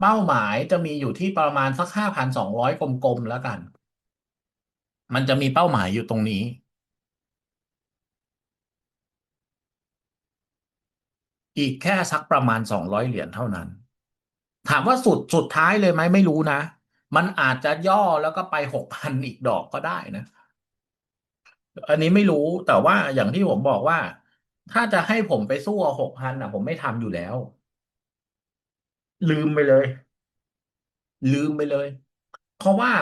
เป้าหมายจะมีอยู่ที่ประมาณสักห้าพันสองร้อยกลมๆแล้วกัน มันจะมีเป้าหมายอยู่ตรงนี้ อีกแค่สักประมาณสองร้อยเหรียญเท่านั้น ถามว่าสุดสุดท้ายเลยไหมไม่รู้นะ มันอาจจะย่อแล้วก็ไปหกพันอีกดอกก็ได้นะ อันนี้ไม่รู้แต่ว่าอย่างที่ผมบอกว่า ถ้าจะให้ผมไปสู้หกพันอะ ผมไม่ทำอยู่แล้ว ลืมไปเลย ลืมไปเลย เพราะว่า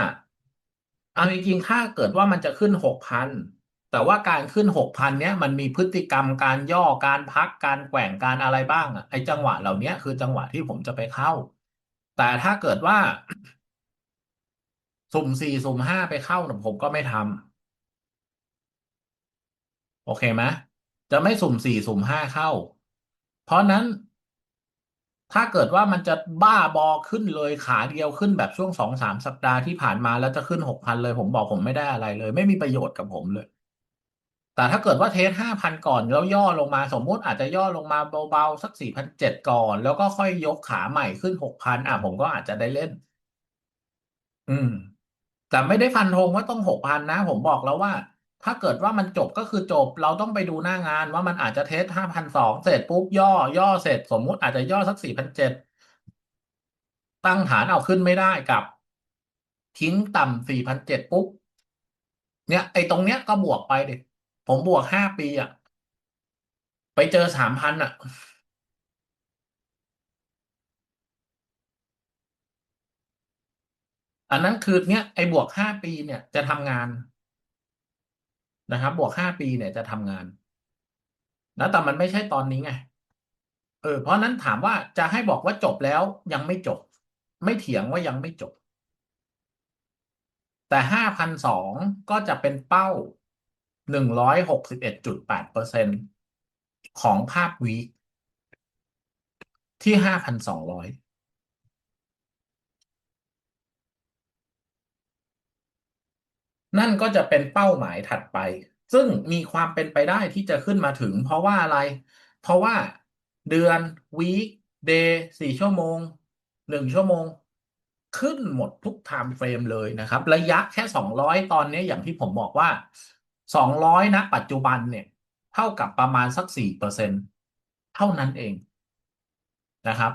เอาจริงๆถ้าเกิดว่ามันจะขึ้นหกพันแต่ว่าการขึ้นหกพันเนี้ยมันมีพฤติกรรมการย่อการพักการแกว่งการอะไรบ้างอะไอ้จังหวะเหล่านี้คือจังหวะที่ผมจะไปเข้า แต่ถ้าเกิดว่า สุ่มสี่สุ่มห้าไปเข้าเนี่ยผมก็ไม่ทำโอเคไหมจะไม่สุ่มสี่สุ่มห้าเข้า เพราะนั้น ถ้าเกิดว่ามันจะบ้าบอขึ้นเลยขาเดียวขึ้นแบบช่วงสองสามสัปดาห์ที่ผ่านมาแล้วจะขึ้นหกพันเลย ผมบอกผมไม่ได้อะไรเลย ไม่มีประโยชน์กับผมเลย แต่ถ้าเกิดว่าเทสห้าพันก่อนแล้วย่อลงมาสมมุติอาจจะย่อลงมาเบาๆสักสี่พันเจ็ดก่อน แล้วก็ค่อยยกขาใหม่ขึ้นหกพันอะผมก็อาจจะได้เล่น อืม แต่ไม่ได้ฟันธงว่าต้องหกพันนะ ผมบอกแล้วว่า ถ้าเกิดว่ามันจบก็คือจบเราต้องไปดูหน้างานว่ามันอาจจะเทสห้าพันสองเสร็จปุ๊บย่อย่อเสร็จสมมุติอาจจะย่อสักสี่พันเจ็ดตั้งฐานเอาขึ้นไม่ได้กับ ทิ้งต่ำสี่พันเจ็ดปุ๊บเนี่ยไอ้ตรงเนี้ยก็บวกไปดิผมบวกห้าปีอะไปเจอสามพันอะอันนั้นคือเนี้ยไอ้บวกห้าปีเนี่ยจะทำงาน นะครับ บวกห้าปีเนี่ยจะทำงานนะแต่มันไม่ใช่ตอนนี้ไงเออเพราะนั้นถามว่าจะให้บอกว่าจบแล้วยังไม่จบ ไม่เถียงว่ายังไม่จบ แต่ห้าพันสองก็จะเป็นเป้าหนึ่งร้อยหกสิบเอ็ดจุดแปดเปอร์เซ็นของภาพวีคที่ห้าพันสองร้อย นั่นก็จะเป็นเป้าหมายถัดไป ซึ่งมีความเป็นไปได้ที่จะขึ้นมาถึง เพราะว่าอะไร เพราะว่าเดือนวีคเดย์สี่ชั่วโมงหนึ่งชั่วโมง ขึ้นหมดทุกไทม์เฟรมเลยนะครับ ระยะแค่สองร้อยตอนนี้อย่างที่ผมบอกว่าสองร้อยนะปัจจุบันเนี่ย เท่ากับประมาณสักสี่เปอร์เซ็นเท่านั้นเองนะครับ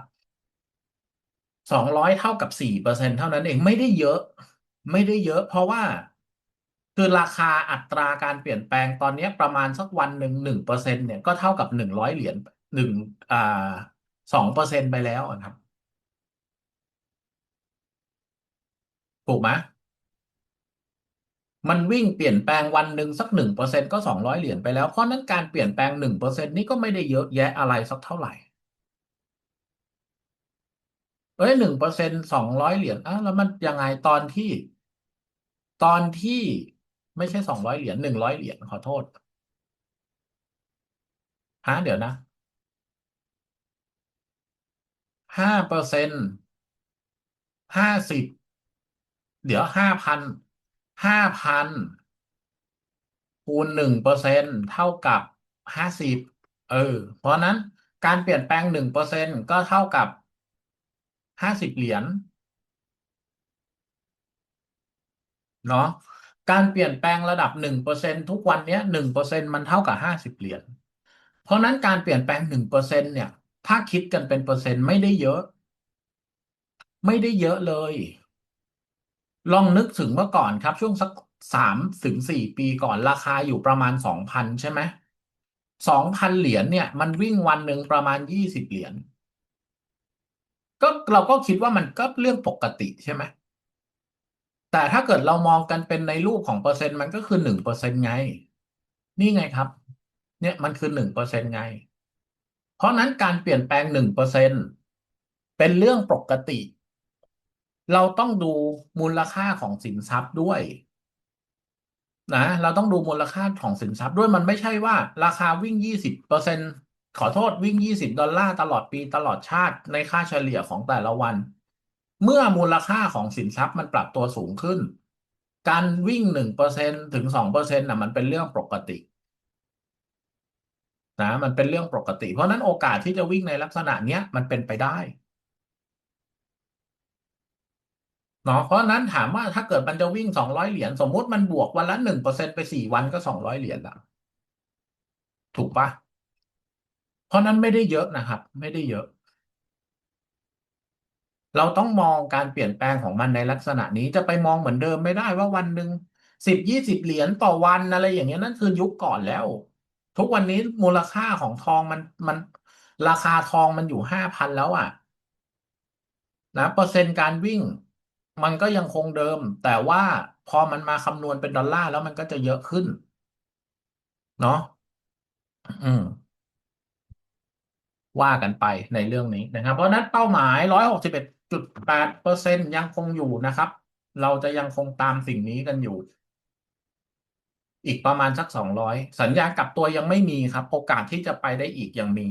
สองร้อยเท่ากับสี่เปอร์เซ็นเท่านั้นเองไม่ได้เยอะ ไม่ได้เยอะ เพราะว่า คือราคาอัตราการเปลี่ยนแปลงตอนนี้ประมาณสักวันหนึ่งหนึ่งเปอร์เซ็นเนี่ยก็เท่ากับหนึ่งร้อยเหรียญหนึ่งอ่าสองเปอร์เซ็นไปแล้วนะครับ ถูกไหมมันวิ่งเปลี่ยนแปลงวันหนึ่งสักหนึ่งเปอร์เซ็นก็สองร้อยเหรียญไปแล้ว เพราะนั้นการเปลี่ยนแปลงหนึ่งเปอร์เซ็นนี่ก็ไม่ได้เยอะแยะอะไรสักเท่าไหร่ เอ้ยหนึ่งเปอร์เซ็นสองร้อยเหรียญอะแล้วมันยังไงตอนที่ ตอนที่ ไม่ใช่สองร้อยเหรียญหนึ่งร้อยเหรียญขอโทษฮะเดี๋ยวนะห้าเปอร์เซ็นห้าสิบเดี๋ยวห้าพันห้าพันคูณหนึ่งเปอร์เซ็นเท่ากับห้าสิบเออ เพราะนั้นการเปลี่ยนแปลงหนึ่งเปอร์เซ็นก็เท่ากับห้าสิบเหรียญเนาะ การเปลี่ยนแปลงระดับหนึ่งเปอร์เซ็นทุกวันนี้หนึ่งเปอร์เซ็นมันเท่ากับห้าสิบเหรียญเพราะนั้นการเปลี่ยนแปลงหนึ่งเปอร์เซ็นเนี่ย ถ้าคิดกันเป็นเปอร์เซ็นต์ไม่ได้เยอะ ไม่ได้เยอะเลย ลองนึกถึงเมื่อก่อนครับ ช่วงสักสามถึงสี่ปีก่อนราคาอยู่ประมาณสองพันใช่ไหมสองพันเหรียญเนี่ย มันวิ่งวันหนึ่งประมาณยี่สิบเหรียญก็เราก็คิดว่ามันก็เรื่องปกติใช่ไหม แต่ถ้าเกิดเรามองกันเป็นในรูปของเปอร์เซ็นต์มันก็คือหนึ่งเปอร์เซ็นต์ไง นี่ไงครับ เนี่ยมันคือหนึ่งเปอร์เซ็นต์ไง เพราะนั้นการเปลี่ยนแปลงหนึ่งเปอร์เซ็นต์เป็นเรื่องปกติ เราต้องดูมูลค่าของสินทรัพย์ด้วยนะเราต้องดูมูลค่าของสินทรัพย์ด้วยมันไม่ใช่ว่า ราคาวิ่งยี่สิบเปอร์เซ็นขอโทษวิ่งยี่สิบดอลลาร์ตลอดปีตลอดชาติในค่าเฉลี่ยของแต่ละวัน เมื่อมูลค่าของสินทรัพย์มันปรับตัวสูงขึ้น การวิ่งหนึ่งเปอร์เซ็นถึงสองเปอร์เซ็นต์น่ะมันเป็นเรื่องปกตินะมันเป็นเรื่องปกติ เพราะนั้นโอกาสที่จะวิ่งในลักษณะเนี้ยมันเป็นไปได้เนาะเพราะฉะนั้นถามว่าถ้าเกิดมันจะวิ่งสองร้อยเหรียญสมมุติมันบวกวันละหนึ่งเปอร์เซ็นไปสี่วันก็สองร้อยเหรียญละถูกปะเพราะนั้นไม่ได้เยอะนะครับ ไม่ได้เยอะ เราต้องมองการเปลี่ยนแปลงของมันในลักษณะนี้จะไปมองเหมือนเดิมไม่ได้ว่าวันหนึ่งสิบยี่สิบเหรียญต่อวันอะไรอย่างเงี้ยนั่นคือยุคก่อนแล้ว ทุกวันนี้มูลค่าของทองมันมันราคาทองมันอยู่ห้าพันแล้วอะนะเปอร์เซ็นต์การวิ่ง มันก็ยังคงเดิม แต่ว่าพอมันมาคำนวณเป็นดอลลาร์แล้วมันก็จะเยอะขึ้น เนาะอืมว่ากันไปในเรื่องนี้นะครับ เพราะฉะนั้นเป้าหมายร้อยหกสิบเอ็ด จุดแปดเปอร์เซ็นยังคงอยู่นะครับ เราจะยังคงตามสิ่งนี้กันอยู่ อีกประมาณสักสองร้อยสัญญาณกลับตัวยังไม่มีครับ โอกาสที่จะไปได้อีกยังมี